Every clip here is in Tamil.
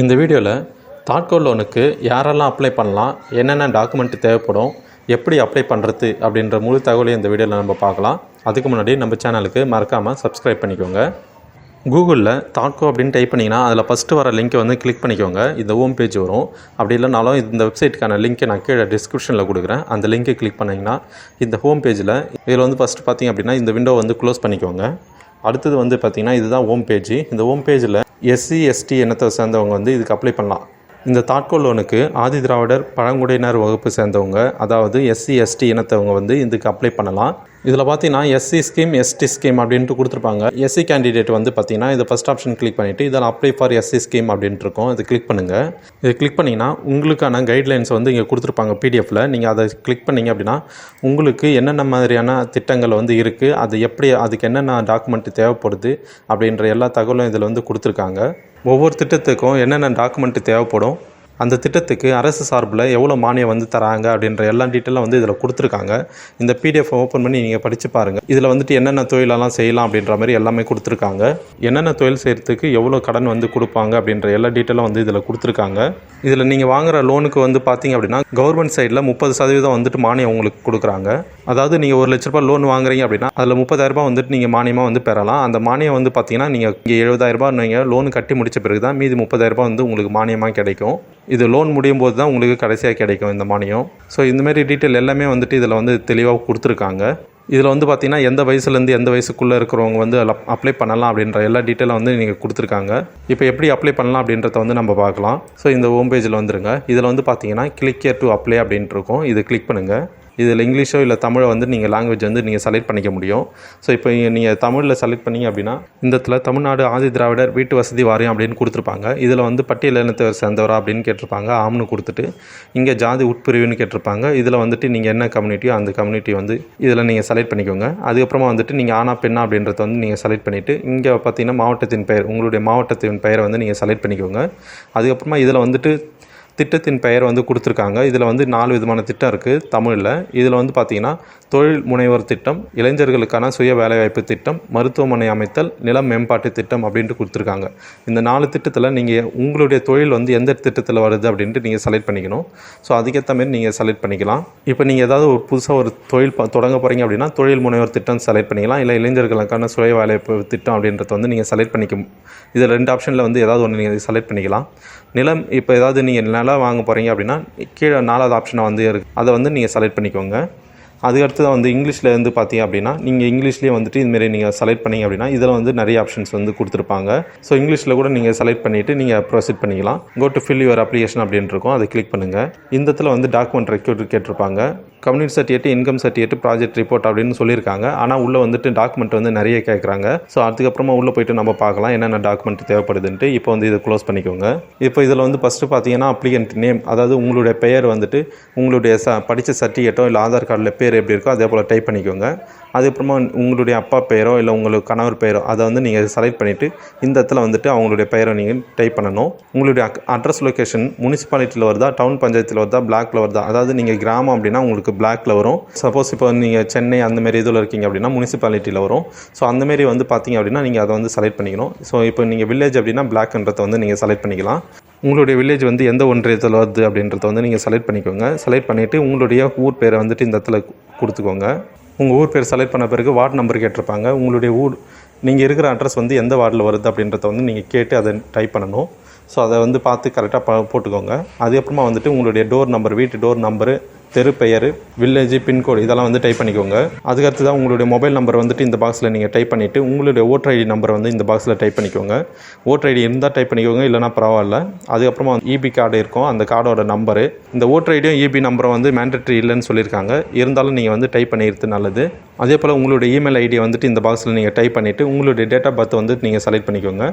இந்த வீடியோவில் தாட்கோ லோனுக்கு யாரெல்லாம் அப்ளை பண்ணலாம் என்னென்ன டாக்குமெண்ட் தேவைப்படும் எப்படி அப்ளை பண்ணுறது அப்படின்ற முழு தகவலையும் இந்த வீடியோவில் நம்ம பார்க்கலாம். அதுக்கு முன்னாடி நம்ம சேனலுக்கு மறக்காமல் சப்ஸ்கிரைப் பண்ணிக்கோங்க. கூகுளில் தாட்கோ அப்படின்னு டைப் பண்ணிங்கன்னா அதில் ஃபஸ்ட்டு வர லிங்க்கை வந்து கிளிக் பண்ணிக்கோங்க. இந்த ஹோம் பேஜ் வரும். அப்படி இல்லைனாலும் இந்த வெப்சைட்டுக்கான லிங்க்கை நான் கீழே டிஸ்கிரிப்ஷனில் கொடுக்குறேன். அந்த லிங்கை கிளிக் பண்ணிங்கன்னா இந்த ஹோம் பேஜில் இதில் வந்து ஃபஸ்ட்டு பார்த்தீங்க அப்படின்னா இந்த விண்டோ வந்து க்ளோஸ் பண்ணிக்கோங்க. அடுத்தது வந்து பார்த்திங்கன்னா இதுதான் ஹோம் பேஜ் இந்த ஹோம் பேஜில் எஸ்சி எஸ்டி இனத்தை சேர்ந்தவங்க வந்து இதுக்கு அப்ளை பண்ணலாம். இந்த தாட்கோ லோனுக்கு ஆதி திராவிடர் பழங்குடியினர் வகுப்பு சேர்ந்தவங்க அதாவது எஸ்சி எஸ்டி இனத்தவங்க வந்து இதுக்கு அப்ளை பண்ணலாம். இதில் பார்த்தீங்கன்னா எஸ்சி ஸ்கீம் எஸ்டி ஸ்கீம் அப்படின்ட்டு கொடுத்துருப்பாங்க. எஸ்சி கேண்டிடேட் வந்து பார்த்தீங்கன்னா இதை ஃபஸ்ட் ஆப்ஷன் கிளிக் பண்ணிவிட்டு இதில் அப்ளை ஃபார் எஸ்சி ஸ்கீம் அப்படின்ட்டு இருக்கும். இது கிளிக் பண்ணுங்கள் இது கிளிக் பண்ணிங்கன்னா உங்களுக்கான கைட்லைன்ஸ் வந்து இங்கே கொடுத்துருப்பாங்க பிடிஎஃப்பில் நீங்கள் அதை கிளிக் பண்ணீங்க அப்படின்னா உங்களுக்கு என்னென்ன மாதிரியான திட்டங்கள் வந்து இருக்குது அது எப்படி அதுக்கு என்னென்ன டாக்குமெண்ட் தேவைப்படுது அப்படின்ற எல்லா தகவலும் இதில் வந்து கொடுத்துருக்காங்க. ஒவ்வொரு திட்டத்துக்கும் என்னென்ன டாக்குமெண்ட் தேவைப்படும் அந்த திட்டத்துக்கு அரசு சார்பில் எவ்வளோ மானியம் வந்து தராங்க அப்படின்ற எல்லா டீட்டெயிலும் வந்து இதில் கொடுத்துருக்காங்க. இந்த பிடிஎஃப் ஓப்பன் பண்ணி நீங்கள் படித்து பாருங்கள் இதில் வந்துட்டு என்னென்ன தொழிலெல்லாம் செய்யலாம் அப்படின்ற மாதிரி எல்லாமே கொடுத்துருக்காங்க. என்னென்ன தொழில் செய்கிறதுக்கு எவ்வளோ கடன் வந்து கொடுப்பாங்க அப்படின்ற எல்லா டீட்டெயிலும் வந்து இதில் கொடுத்துருக்காங்க. இதில் நீங்கள் வாங்குகிற லோனுக்கு வந்து பார்த்தீங்க அப்படின்னா கவர்மெண்ட் சைடில் முப்பது சதவீதம் வந்துட்டு மானியம் உங்களுக்கு கொடுக்குறாங்க. அதாவது நீங்கள் ஒரு லட்ச ரூபாய் லோன் வாங்குறீங்க அப்படின்னா அதில் முப்பதாயிரரூபா வந்துட்டு நீங்கள் மானியமாக வந்து பெறலாம். அந்த மானியம் வந்து பார்த்தீங்கன்னா நீங்கள் இங்கே எழுபதாயிரரூபா நீங்கள் லோன் கட்டி முடிச்ச பிறகு தான் மீதி முப்பதாயிரரூபா வந்து உங்களுக்கு மானியமாக கிடைக்கும். இது லோன் முடியும் போது தான் உங்களுக்கு கடைசியாக கிடைக்கும் இந்த மானியம் ஸோ இந்தமாரி டீட்டெயில் எல்லாமே வந்துட்டு இதில் வந்து தெளிவாக கொடுத்துருக்காங்க. இதில் வந்து பார்த்தீங்கன்னா எந்த வயசுலேருந்து எந்த வயசுக்குள்ளே இருக்கிறவங்க வந்து அதில் அப்ளை பண்ணலாம் அப்படின்ற எல்லா டீட்டெயிலும் வந்து நீங்கள் கொடுத்துருக்காங்க. இப்போ எப்படி அப்ளை பண்ணலாம் அப்படின்றத வந்து நம்ம பார்க்கலாம். ஸோ இந்த ஹோம் பேஜில் வந்துருங்க. இதில் வந்து பார்த்தீங்கன்னா கிளிக் டு அப்ளை அப்படின்ட்டு இருக்கும். இது கிளிக் பண்ணுங்கள் இதில் இங்கிலீஷோ இல்லை தமிழோ வந்து நீங்கள் லாங்குவேஜ் வந்து நீங்கள் செலக்ட் பண்ணிக்க முடியும். ஸோ இப்போ நீங்கள் தமிழில் செலக்ட் பண்ணீங்க அப்படின்னா இந்த இடத்துல தமிழ்நாடு ஆதி திராவிடர் வீட்டு வசதி வாரியம் அப்படின்னு கொடுத்துருப்பாங்க. இதில் வந்து பட்டியல் இனத்தை சேர்ந்தவரா அப்படின்னு கேட்டிருப்பாங்க. ஆம்னு கொடுத்துட்டு இங்கே ஜாதி உட்பிரிவுன்னு கேட்டிருப்பாங்க. இதில் வந்துட்டு நீங்கள் என்ன கம்யூனிட்டியோ அந்த கம்யூனிட்டி வந்து இதில் நீங்கள் செலக்ட் பண்ணிக்கோங்க. அதுக்கப்புறமா வந்துட்டு நீங்கள் ஆனா பெண்ணா அப்படின்றத வந்து நீங்கள் செலக்ட் பண்ணிவிட்டு இங்கே பார்த்தீங்கன்னா மாவட்டத்தின் பெயர் உங்களுடைய மாவட்டத்தின் பெயரை வந்து நீங்கள் செலக்ட் பண்ணிக்கோங்க. அதுக்கப்புறமா இதில் வந்துட்டு திட்டத்தின் பெயர் வந்து கொடுத்துருக்காங்க. இதில் வந்து நாலு விதமான திட்டம் இருக்குது தமிழில். இதில் வந்து பார்த்தீங்கன்னா தொழில் முனைவோர் திட்டம் இளைஞர்களுக்கான சுய வேலைவாய்ப்பு திட்டம் மருத்துவமனை அமைத்தல் நிலம் மேம்பாட்டு திட்டம் அப்படின்ட்டு கொடுத்துருக்காங்க. இந்த நாலு திட்டத்தில் நீங்கள் உங்களுடைய தொழில் வந்து எந்த திட்டத்தில் வருது அப்படின்ட்டு நீங்கள் செலக்ட் பண்ணிக்கணும். ஸோ அதுக்கேற்ற மாதிரி நீங்கள் செலக்ட் பண்ணிக்கலாம். இப்போ நீங்கள் ஏதாவது ஒரு புதுசாக ஒரு தொழில் தொடங்க போகிறீங்க அப்படின்னா தொழில் முனைவோர் திட்டம் செலக்ட் பண்ணிக்கலாம். இல்லை இளைஞர்களுக்கான சுய வேலைவாய்ப்பு திட்டம் அப்படின்றத வந்து நீங்கள் செலக்ட் பண்ணிக்க இதில் ரெண்டு ஆப்ஷனில் வந்து ஏதாவது ஒன்று நீங்கள் செலக்ட் பண்ணிக்கலாம். நிலம் இப்போ ஏதாவது நீங்கள் நிலம் வாங்க போகிறீங்க அப்படின்னா கீழே நாலாவது ஆப்ஷனை வந்து இருக்குது அதை வந்து நீங்கள் செலக்ட் பண்ணிக்கோங்க. அதுக்கு அடுத்தது வந்து இங்கிலீஷில் இருந்து பார்த்தீங்க அப்படின்னா நீங்கள் இங்கிலீஷ்லேயே வந்துட்டு இதுமாரி நீங்கள் செலக்ட் பண்ணீங்க அப்படின்னா இதில் வந்து நிறைய ஆப்ஷன்ஸ் வந்து கொடுத்துருப்பாங்க. ஸோ இங்கிலீஷில் கூட நீங்கள் செலக்ட் பண்ணிவிட்டு நீங்கள் ப்ரொசீட் பண்ணிக்கலாம். Go to fill your application அப்படின்னு இருக்கும். அதை கிளிக் பண்ணுங்கள் இந்த இடத்துல வந்து டாக்குமெண்ட் ரெக்யூட் கேட்டிருப்பாங்க. Community certificate income certificate project report அப்படின்னு சொல்லியிருக்காங்க. ஆனால் உள்ளே வந்துட்டு டாக்குமெண்ட் வந்து நிறைய கேட்குறாங்க ஸோ அதுக்கப்புறமா உள்ளே போயிட்டு நம்ம பார்க்கலாம் என்னென்ன டாக்குமெண்ட் தேவைப்படுதுன்ட்டு. இப்போ வந்து இதை க்ளோஸ் பண்ணிக்கோங்க. இப்போ இதில் வந்து ஃபஸ்ட்டு பார்த்தீங்கன்னா அப்ளிகன்ட் நேம் அதாவது உங்களுடைய பெயர் வந்துட்டு உங்களுடைய ச படித்த சர்டிஃபிகேட்டோ இல்லை ஆதார் கார்டில் பேர் எப்படி இருக்கோ அதே போல் டைப் பண்ணிக்கோங்க. அதுக்கப்புறமா உங்களுடைய அப்பா பெயரோ இல்லை உங்களுக்கு கணவர் பெயரோ அதை வந்து நீங்கள் செலக்ட் பண்ணிவிட்டு இந்த இடத்துல வந்துட்டு அவங்களுடைய பெயரை நீங்கள் டைப் பண்ணணும். உங்களுடைய அட்ரஸ் லொக்கேஷன் முனிசிபாலிட்டியில் வருதா டவுன் பஞ்சாயத்தில் வருதா பிளாக்ல வருதா? அதாவது நீங்கள் கிராமம் அப்படின்னா உங்களுக்கு பிளாக்ல வரும். சப்போஸ் இப்போ நீங்கள் சென்னை அந்த மாதிரி இதில் இருக்கீங்க அப்படின்னா முனிசிபாலிட்டியில் வரும். ஸோ அந்த மாதிரி வந்து பார்த்தீங்க அப்படின்னா நீங்கள் அதை வந்து செலக்ட் பண்ணிக்கணும். ஸோ இப்போ நீங்கள் வில்லேஜ் அப்படின்னா பிளாக்ன்றதை வந்து நீங்கள் செலக்ட் பண்ணிக்கலாம். உங்களுடைய வில்லேஜ் வந்து எந்த ஒன்றியத்தில் வருது அப்படின்றத வந்து நீங்கள் செலக்ட் பண்ணிக்கோங்க. செலக்ட் பண்ணிவிட்டு உங்களுடைய ஊர் பேரை வந்துட்டு இந்த இடத்துல கொடுத்துக்கோங்க. உங்கள் ஊர் பேர் செலக்ட் பண்ண பிறகு வார்டு நம்பர் கேட்டிருப்பாங்க. உங்களுடைய ஊர் நீங்கள் இருக்கிற அட்ரஸ் வந்து எந்த வார்டில் வருது அப்படின்றத வந்து நீங்கள் கேட்டு அதை டைப் பண்ணணும். ஸோ அதை வந்து பார்த்து கரெக்டாக ப போட்டுக்கோங்க. அதுக்கப்புறமா வந்துட்டு உங்களுடைய டோர் நம்பர் வீட்டு டோர் நம்பரு தெரு பெயர் வில்லேஜ் பின்கோடு இதெல்லாம் வந்து டைப் பண்ணிக்கோங்க. அதுக்கடுத்து தான் உங்களுடைய மொபைல் நம்பர் வந்துட்டு இந்த பாக்ஸில் நீங்கள் டைப் பண்ணிவிட்டு உங்களுடைய ஓட்டர் ஐடி நம்பரை வந்து இந்த பாக்ஸில் டைப் பண்ணிக்கோங்க. ஓட்டர் ஐடி இருந்தால் டைப் பண்ணிக்கோங்க இல்லைனா பரவாயில்ல. அதுக்கப்புறமா இபி கார்டு இருக்கும் அந்த கார்டோட நம்பரு இந்த ஓட்டர் ஐடியும் இபி நம்பரும் வந்து மேண்டட்ரி இல்லைன்னு சொல்லியிருக்காங்க. இருந்தாலும் நீங்கள் வந்து டைப் பண்ணிடுறது நல்லது. அதே போல் உங்களுடைய இமெயில் ஐடியை வந்துட்டு இந்த பாக்ஸில் நீங்கள் டைப் பண்ணிவிட்டு உங்களுடைய டேட் ஆஃப் பர்த் வந்து நீங்கள் செலக்ட் பண்ணிக்கோங்க.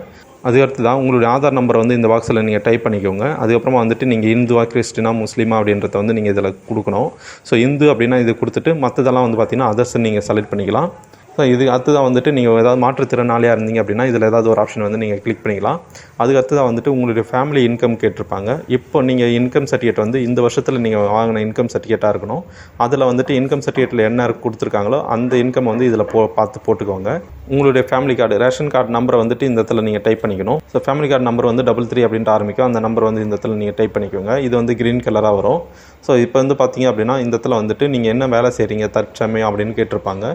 அதுக்கடுத்து தான் உங்களுடைய ஆதார் நம்பரை வந்து இந்த பாக்ஸில் நீங்கள் டைப் பண்ணிக்கோங்க. அதுக்கப்புறமா வந்துட்டு நீங்கள் இந்துவா கிறிஸ்டினா முஸ்லீமா அப்படின்றத வந்து நீங்கள் இதில் கொடுக்கணும். ஸோ இந்து அப்படின்னா இது கொடுத்துட்டு மற்றதெல்லாம் வந்து பார்த்திங்கன்னா அதர்ஸ் நீங்கள் செலக்ட் பண்ணிக்கலாம். ஸோ இது அடுத்து தான் வந்துட்டு நீங்கள் ஏதாவது மாற்றுத்திறனாளியாக இருந்தீங்க அப்படின்னா இதில் ஏதாவது ஒரு ஆப்ஷன் வந்து நீங்கள் கிளிக் பண்ணிக்கலாம். அதுக்கு அடுத்து தான் வந்துட்டு உங்களுடைய ஃபேமிலி இன்கம் கேட்டிருப்பாங்க. இப்போ நீங்கள் இன்கம் சர்டிஃபிகேட் வந்து இந்த வருஷத்தில் நீங்கள் வாங்கின இன்கம் சர்டிஃபிகேட்டாக இருக்கணும். அதில் வந்துட்டு இன்கம் சர்டிஃபிகேட்டில் என்ன கொடுத்துருக்காங்களோ அந்த இன்கம் வந்து இதில் போ பார்த்து போட்டுக்கோங்க. உங்களுடைய ஃபேமிலி கார்டு ரேஷன் கார்டு நம்பரை வந்துட்டு இந்த இடத்துல நீங்கள் டைப் பண்ணிக்கணும். ஸோ ஃபேமிலி கார்டு நம்பர் வந்து டபுள் த்ரீ அப்படின்ட்டு ஆரம்பிக்கும். அந்த நம்பர் வந்து இந்த இடத்துல நீங்கள் டைப் பண்ணிக்கோங்க. இது வந்து க்ரீன் கலராக வரும். ஸோ இப்போ வந்து பார்த்தீங்க அப்படின்னா இந்த இடத்துல வந்துட்டு நீங்கள் என்ன வேலை செய்கிறீங்க தற்சமயம் அப்படின்னு கேட்டிருப்பாங்க.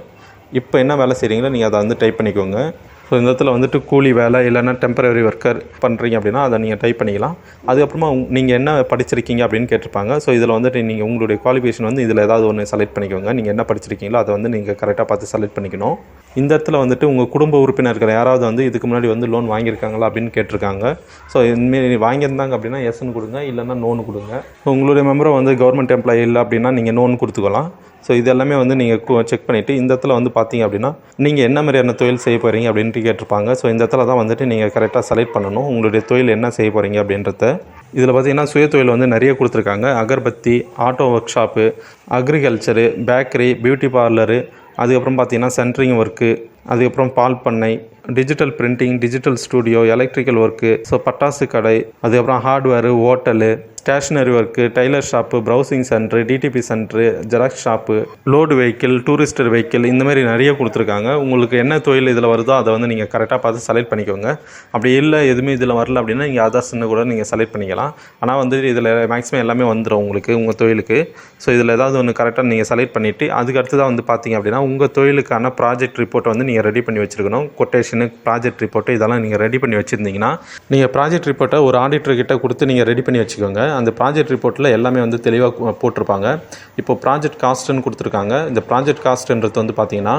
இப்போ என்ன வேலை செய்கிறீங்களோ நீங்கள் அதை வந்து டைப் பண்ணிக்கோங்க. ஸோ இந்த இடத்துல வந்துட்டு கூலி வேலை இல்லைன்னா டெம்பரரி ஒர்க்கர் பண்ணுறீங்க அப்படின்னா அதை நீங்கள் டைப் பண்ணிக்கலாம். அதுக்கப்புறமா நீங்கள் என்ன படிச்சிருக்கீங்க அப்படின்னு கேட்டிருப்பாங்க. ஸோ இதில் வந்துட்டு நீங்கள் உங்களுடைய குவாலிஃபிகேஷன் வந்து இதில் ஏதாவது ஒன்று செலக்ட் பண்ணிக்கோங்க. நீங்கள் என்ன படிச்சிருக்கீங்களோ அதை வந்து நீங்கள் கரெக்டாக பார்த்து செலக்ட் பண்ணிக்கணும். இந்த இடத்துல வந்துட்டு உங்கள் குடும்ப உறுப்பினர்கள் யாராவது வந்து இதுக்கு முன்னாடி வந்து லோன் வாங்கியிருக்காங்களா அப்படின்னு கேட்டிருக்காங்க. ஸோ இதுமாரி வாங்கியிருந்தாங்க அப்படின்னா எஸ்ன்னு கொடுங்க. இல்லைன்னா நோன் கொடுங்க. உங்களுடைய மெம்பரை வந்து கவர்மெண்ட் எம்ப்ளாயி இல்லை அப்படின்னா நீங்கள் நோன் கொடுத்துக்கலாம். ஸோ இது எல்லாமே வந்து நீங்கள் செக் பண்ணிவிட்டு இந்த இடத்துல வந்து பார்த்தீங்க அப்படின்னா நீங்கள் என்ன மாதிரியான தொழில் செய்ய போகிறீங்க அப்படின்ட்டு கேட்டிருப்பாங்க. ஸோ இந்த இடத்துல தான் வந்துட்டு நீங்கள் கரெக்டாக செலக்ட் பண்ணணும். உங்களுடைய தொழில் என்ன செய்ய போகிறீங்க அப்படின்றத. இதில் பார்த்தீங்கன்னா சுய தொழில் வந்து நிறைய கொடுத்துருக்காங்க. Agarbatti auto work shop agriculture bakery beauty parlour அதுக்கப்புறம் பார்த்தீங்கன்னா சென்ட்ரிங் ஒர்க்கு அதுக்கப்புறம் பால் பண்ணை digital printing digital studio electrical work so பட்டாசு கடை அதுக்கப்புறம் hardware hotel stationery work tailor shop browsing centre DTP centre xerox shop load vehicle tourister vehicle இந்த மாதிரி நிறைய கொடுத்துருக்காங்க. உங்களுக்கு என்ன தொழில் இதில் வருதோ அதை வந்து நீங்கள் கரெக்டாக பார்த்து செலக்ட் பண்ணிக்கோங்க. அப்படி இல்லை எதுவுமே இதில் வரல அப்படின்னா நீங்கள் அதர்ஸ்னு கூட நீங்கள் செலக்ட் பண்ணிக்கலாம். ஆனால் வந்து இதில் மேக்ஸிமம் எல்லாமே வந்துடும் உங்களுக்கு உங்கள் தொழிலுக்கு. ஸோ இதில் ஏதாவது ஒன்று கரெக்டாக நீங்கள் செலக்ட் பண்ணிவிட்டு அதுக்கு அடுத்ததாக வந்து பார்த்தீங்க அப்படின்னா உங்கள் தொழிலுக்கான ப்ராஜெக்ட் ரிப்போர்ட்டை வந்து நீங்கள் ரெடி பண்ணி வச்சுருக்கணும். கொட்டேஷனு ப்ராஜெக்ட் ரிப்போர்ட்டு இதெல்லாம் நீங்கள் ரெடி பண்ணி வச்சுருந்தீங்கன்னா நீங்கள் ப்ராஜெக்ட் ரிப்போர்ட்டை ஒரு ஆடிட்டர்கிட்ட கொடுத்து நீங்கள் ரெடி பண்ணி வச்சுக்கோங்க. அந்த ப்ராஜெக்ட் ரிப்போர்ட்டில் எல்லாமே வந்து தெளிவாக போட்டிருப்பாங்க. இப்போ ப்ராஜெக்ட் காஸ்ட்டுன்னு கொடுத்துருக்காங்க. இந்த ப்ராஜெக்ட் காஸ்ட்டுன்றது வந்து பார்த்திங்கன்னா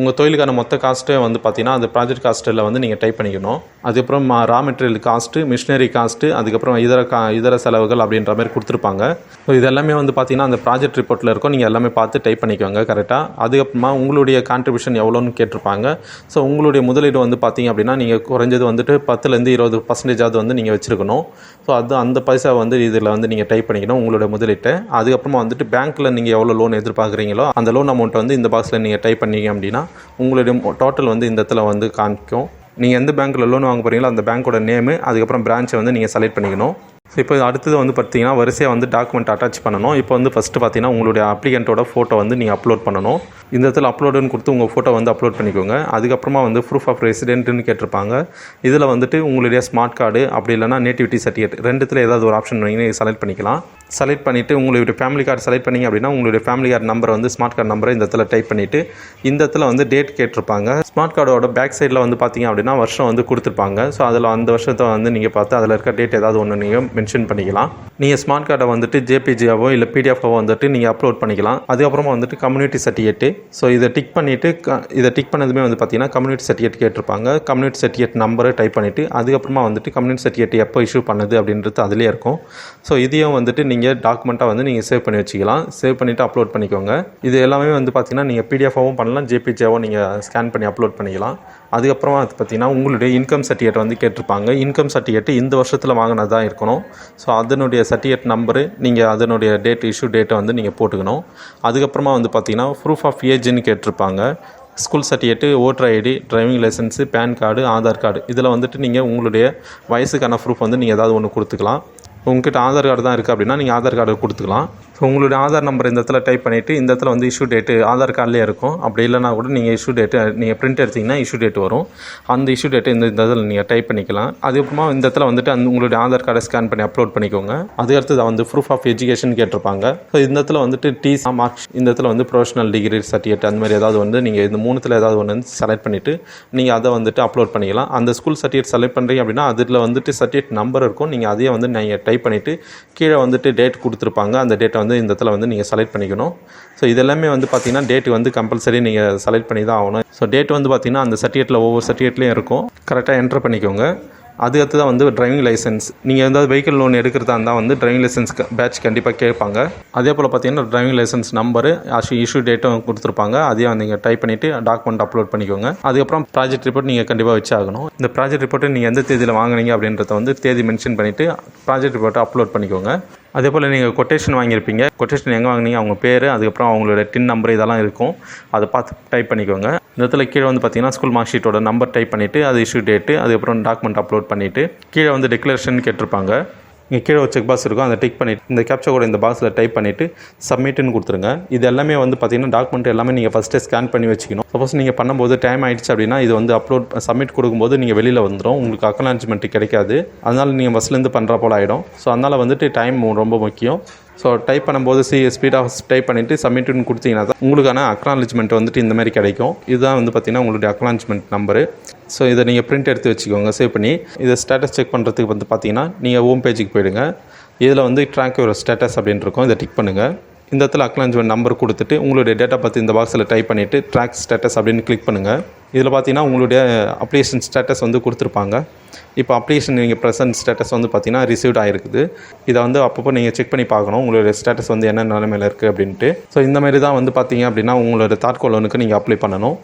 உங்கள் தொழிலுக்கான மொத்த காஸ்ட்டே வந்து பார்த்தீங்கன்னா அந்த ப்ராஜெக்ட் காஸ்ட்டில் வந்து நீங்கள் டைப் பண்ணிக்கணும். அதுக்கப்புறம் raw material cost machinery cost அதுக்கப்புறம் இதர கா இதர செலவுகள் அப்படின்ற மாதிரி கொடுத்துருப்பாங்க. ஸோ இதெல்லாமே வந்து பார்த்தீங்கன்னா அந்த ப்ராஜெக்ட் ரிப்போர்ட்டில் இருக்கும். நீங்கள் எல்லாமே பார்த்து டைப் பண்ணிக்கோங்க கரெக்டாக அதுக்கப்புறமா உங்களுடைய கான்ட்ரிபியூஷன் எவ்வளோன்னு கேட்டிருப்பாங்க. ஸோ உங்களுடைய முதலீடு வந்து பார்த்தீங்க அப்படின்னா நீங்கள் குறைஞ்சது வந்துட்டு பத்துலேருந்து இருபது பர்சன்டேஜாவது வந்து நீங்கள் வச்சுருக்கணும். ஸோ அது அந்த பைசா வந்து இதில் வந்து நீங்கள் டைப் பண்ணிக்கணும் உங்களுடைய முதலீட்டை. அதுக்கப்புறமா வந்துட்டு பேங்க்கில் நீங்கள் எவ்வளோ லோன் எதிர்பார்க்குறீங்களோ அந்த லோன் அமௌண்ட் வந்து இந்த பாக்ஸில் நீங்கள் டைப் பண்ணீங்க அப்படின்னா உங்களுடைய டோட்டல் வந்து இந்த இடத்துல வந்து காமிக்கும். நீங்கள் எந்த பேங்க்கில் லோன் வாங்க போகிறீங்களோ அந்த பேங்க்கோட நேமு அதுக்கப்புறம் பிரான்ச்சை வந்து நீங்கள் செலக்ட் பண்ணிக்கணும். ஸோ இப்போ அடுத்தது வந்து பார்த்தீங்கன்னா வரிசையாக வந்து டாக்குமெண்ட் அட்டாச் பண்ணணும். இப்போ வந்து ஃபஸ்ட்டு பார்த்தீங்கன்னா உங்களுடைய அப்ளிகண்ட்டோட ஃபோட்டோ வந்து நீங்கள் அப்லோட் பண்ணணும். இந்த இடத்துல அப்லோடுன்னு கொடுத்து உங்கள் ஃபோட்டோ வந்து அப்லோட் பண்ணிக்கோங்க. அதுக்கப்புறமா வந்து ப்ரூஃப் ஆஃப் ரெசிடென்ட்னு கேட்டிருப்பாங்க. இதில் வந்துட்டு உங்களுடைய ஸ்மார்ட் கார்டு அப்படி இல்லைனா நேட்டிவிட்டி சர்டிஃபிகேட் ரெண்டுத்தில் ஏதாவது ஒரு ஆப்ஷன் நீங்கள் செலக்ட் பண்ணிக்கலாம். செலக்ட் பண்ணிவிட்டு உங்களுடைய ஃபேமிலி கார்டு செலக்ட் பண்ணிங்க அப்படின்னா உங்களுடைய ஃபேமிலி கார்டு நம்பர் வந்து ஸ்மார்ட் கார்டு நம்பரை இந்த இடத்துல டைப் பண்ணிவிட்டு இந்த இடத்துல வந்து டேட் கேட்டிருப்பாங்க. ஸ்மார்ட் கார்டோட பேக் சைடில் வந்து பார்த்தீங்க அப்படின்னா வருஷம் வந்து கொடுத்துருப்பாங்க. ஸோ அதில் அந்த வருஷத்தை வந்து நீங்கள் பார்த்து அதில் இருக்க டேட் ஏதாவது ஒன்று நீங்கள் மென்ஷன் பண்ணிக்கலாம். நீங்கள் ஸ்மார்ட் கார்டை வந்துட்டு ஜேபிஜியாவோ இல்லை பிடிஎஃபாவோ வந்துட்டு நீங்கள் அப்லோட் பண்ணிக்கலாம். அதுக்கப்புறமா வந்துட்டு கம்யூனிட்டி சர்டிஃபிகேட்டு ஸோ இதை டிக் பண்ணிவிட்டு க இதை டிக் பண்ணதுமே வந்து பார்த்தீங்கன்னா கம்யூனிட்டி சர்டிஃபிகேட் கேட்டிருப்பாங்க. கம்யூனிட்டி சர்டிஃபிகேட் நம்பரை டைப் பண்ணிவிட்டு அதுக்கப்புறமா வந்துட்டு கம்யூனிட்டி சர்டிஃபிகேட் எப்போ இஷ்யூ பண்ணுது அப்படின்றது அதிலே இருக்கும். ஸோ இதையும் வந்துட்டு நீங்கள் டாக்குமெண்ட்டாக வந்து நீங்கள் சேவ் பண்ணி வச்சுக்கலாம். சேவ் பண்ணிவிட்டு அப்லோட் பண்ணிக்கோங்க. இது எல்லாமே வந்து பார்த்திங்கன்னா நீங்கள் பிடிஎஃபாகவும் பண்ணலாம். ஜேபிஜியாவும் நீங்கள் ஸ்கேன் பண்ணி அப்லோட் பண்ணிக்கலாம். அதுக்கப்புறமா அது பார்த்தீங்கன்னா உங்களுடைய இன்கம் சர்டிஃபிகேட் வந்து கேட்டிருப்பாங்க. இன்கம் சர்டிஃபிகேட் இந்த வருஷத்தில் வாங்கினதா இருக்கணும். ஸோ அதனுடைய சர்டிஃபிகேட் நம்பரு நீங்கள் அதனுடைய டேட் இஷ்யூ டேட்டை வந்து நீங்கள் போட்டுக்கணும். அதுக்கப்புறமா வந்து பார்த்தீங்கன்னா ப்ரூஃப் ஆஃப் ஏஜ்னு கேட்டிருப்பாங்க. School certificate voter ID driving licence pan card Aadhaar card இதில் வந்துட்டு நீங்கள் உங்களுடைய வயசுக்கான ப்ரூஃப் வந்து நீங்கள் ஏதாவது ஒன்று கொடுத்துக்கலாம். உங்ககிட்ட ஆதார் கார்டு தான் இருக்குது அப்படின்னா நீங்கள் ஆதார் கார்டு கொடுத்துக்கலாம். ஸோ உங்களுடைய ஆதார் நம்பர் இந்த இடத்துல டைப் பண்ணிவிட்டு இந்த இடத்துல வந்து இஷ்யூ டேட்டு ஆதார் கார்டிலே இருக்கும். அப்படி இல்லைனா கூட நீங்கள் இஷ்யூ டேட்டு நீங்கள் பிரிண்ட் எடுத்திங்கன்னா இஷ்யூ டேட் வரும். அந்த இஷ்யூ டேட்டு இந்த இந்த இதில் நீங்கள் டைப் பண்ணிக்கலாம். அதுக்கப்புறமா இந்த இடத்துல வந்துட்டு அந்த உங்களுடைய ஆதார் கார்டை ஸ்கேன் பண்ணி அப்லோட் பண்ணிக்கோங்க. அது அடுத்தது வந்து ப்ரூஃப் ஆஃப் எஜுகேஷன் கேட்டிருப்பாங்க. ஸோ இந்த இடத்துல வந்துட்டு டிசி மார்க்ஸ் இந்த இடத்துல வந்து ப்ரொஃபஷனல் டிகிரி சர்டிஃபிகேட் அந்த மாதிரி ஏதாவது வந்து நீங்கள் இந்த மூணுத்தில் ஏதாவது ஒன்று வந்து செலக்ட் பண்ணிவிட்டு நீங்கள் அதை வந்துட்டு அப்லோட் பண்ணிக்கலாம். அந்த ஸ்கூல் சர்டிஃபிகேட் செலக்ட் பண்ணுறீங்க அப்படின்னா அதில் வந்துட்டு சர்டிஃபிகேட் நம்பர் இருக்கும். நீங்கள் அதையே வந்து நீங்கள் டைப் பண்ணிவிட்டு கீழே வந்துட்டு டேட் கொடுத்துருப்பாங்க. அந்த டேட்டை வந்து இந்த இடத்துல வந்து நீங்கள் செலக்ட் பண்ணிக்கணும். ஸோ இதெல்லாமே வந்து பார்த்தீங்கன்னா டேட் வந்து கம்பல்சரி நீங்கள் செலக்ட் பண்ணி தான் ஆகணும். ஸோ டேட் வந்து பார்த்தீங்கன்னா அந்த சர்டிஃபிகேட்டில் ஒவ்வொரு சர்டிஃபிகேட்லேயும் இருக்கும். கரெக்டாக என்ட்ரு பண்ணிக்கோங்க. அதுக்கடுத்து தான் வந்து டிரைவிங் லைசன்ஸ் நீங்கள் ஏதாவது வெஹிக்கிள் லோன் எடுக்கிறதா இருந்தால் வந்து டிரைவிங் லைசன்ஸ் பேட்ச் கண்டிப்பாக கேட்பாங்க. அதே போல் பார்த்தீங்கன்னா டிரைவிங் லைசன்ஸ் நம்பரு இஷ்யூ டேட்டும் கொடுத்துருப்பாங்க. அதையும் நீங்கள் டைப் பண்ணிவிட்டு டாக்குமெண்ட் அப்லோட் பண்ணிக்கோங்க. அதுக்கப்புறம் ப்ராஜெக்ட் ரிப்போர்ட் நீங்கள் கண்டிப்பாக வச்சு ஆகணும் இந்த ப்ராஜெக்ட் ரிப்போர்ட்டை நீங்கள் எந்த தேதியில் வாங்கினீங்க அப்படின்றத வந்து தேதி மென்ஷன் பண்ணிவிட்டு ப்ராஜெக்ட் ரிப்போர்ட்டை அப்லோட் பண்ணிக்கோங்க. அதே போல் நீங்கள் கொட்டேஷன் வாங்கியிருப்பீங்க. கொட்டேஷன் எங்கே வாங்கினீங்க அவங்க பேர் அதுக்கப்புறம் அவங்களோட டின் நம்பர் இதெல்லாம் இருக்கும். அதை பார்த்து டைப் பண்ணிக்கோங்க. இந்த இடத்துல கீழே வந்து பார்த்தீங்கன்னா ஸ்கூல் மார்க் ஷீட்டோட நம்பர் டைப் பண்ணிவிட்டு அது இஷ்யூ டேட்டு அதுக்கப்புறம் டாக்குமெண்ட் அப்லோட் பண்ணிவிட்டு கீழே வந்து டிக்ளரேஷன் கேட்டிருப்பாங்க. இங்கே கீழே ஒரு செக் பாக்ஸ் இருக்கும். அதை டிக் பண்ணிவிட்டு இந்த கேப்ச்சா கூட இந்த பாக்ஸில் டைப் பண்ணிவிட்டு சப்மிட்டுன்னு கொடுத்துருங்க. இது எல்லாமே வந்து பார்த்தீங்கன்னா டாக்குமெண்ட் எல்லாமே நீங்கள் ஃபஸ்ட்டே ஸ்கேன் பண்ணி வச்சுக்கணும். சப்போஸ் நீங்கள் பண்ணும்போது டைம் ஆயிடுச்சு அப்படின்னா இது வந்து அப்லோட் சப்மிட் கொடுக்கும்போது நீங்கள் வெளியில் வந்துடும் உங்களுக்கு அக்னாலஜ்மெண்ட் கிடைக்காது. அதனால் நீங்கள் பஸ்லேருந்து பண்ணுற போல் ஆகிடும் ஸோ அதனால் வந்துட்டு டைம் ரொம்ப முக்கியம். ஸோ டைப் பண்ணும்போது சி ஸ்பீடாக டைப் பண்ணிவிட்டு சப்மிட்டுன்னு கொடுத்தீங்கன்னா தான் உங்களுக்கான அக்னாலஜ்மெண்ட் வந்துட்டு இந்த மாதிரி கிடைக்கும். இதுதான் வந்து பார்த்தீங்கன்னா உங்களுடைய அக்னாலஜ்மெண்ட் நம்பரு ஸோ இதை நீங்கள் பிரிண்ட் எடுத்து வச்சுக்கோங்க. சேவ் பண்ணி இதை ஸ்டேட்டஸ் செக் பண்ணுறதுக்கு வந்து பார்த்தீங்கன்னா நீங்கள் ஹோம் பேஜுக்கு போயிடுங்க. இதில் வந்து ட்ராக் யுவர் ஸ்டேட்டஸ் அப்படின்னு இருக்கும். இதை டிக் பண்ணுங்கள் இந்த இடத்துல அக்னாலஜ்மெண்ட் நம்பர் கொடுத்துட்டு உங்களுடைய டேட்டா பற்றி இந்த பாக்ஸில் டைப் பண்ணிவிட்டு ட்ராக் ஸ்டேட்டஸ் அப்படின்னு கிளிக் பண்ணுங்கள் இதில் பார்த்தீங்கன்னா உங்களுடைய அப்ளிகேஷன் ஸ்டேட்டஸ் வந்து கொடுத்துருப்பாங்க. இப்போ அப்ளிகேஷன் நீங்கள் ப்ரெசன்ட் ஸ்டேட்டஸ் வந்து பார்த்தீங்கன்னா ரிசீவ்ட் ஆகிருக்குது இதை வந்து அப்பப்போ நீங்கள் செக் பண்ணி பார்க்கணும். உங்களுடைய ஸ்டேட்டஸ் வந்து என்ன நிலைமையில் இருக்குது அப்படின்ட்டு. ஸோ இந்த மாதிரி தான் வந்து பார்த்தீங்க அப்படின்னா உங்களோட தாட்கோ லோனுக்கு நீங்கள் அப்ளை பண்ணணும்.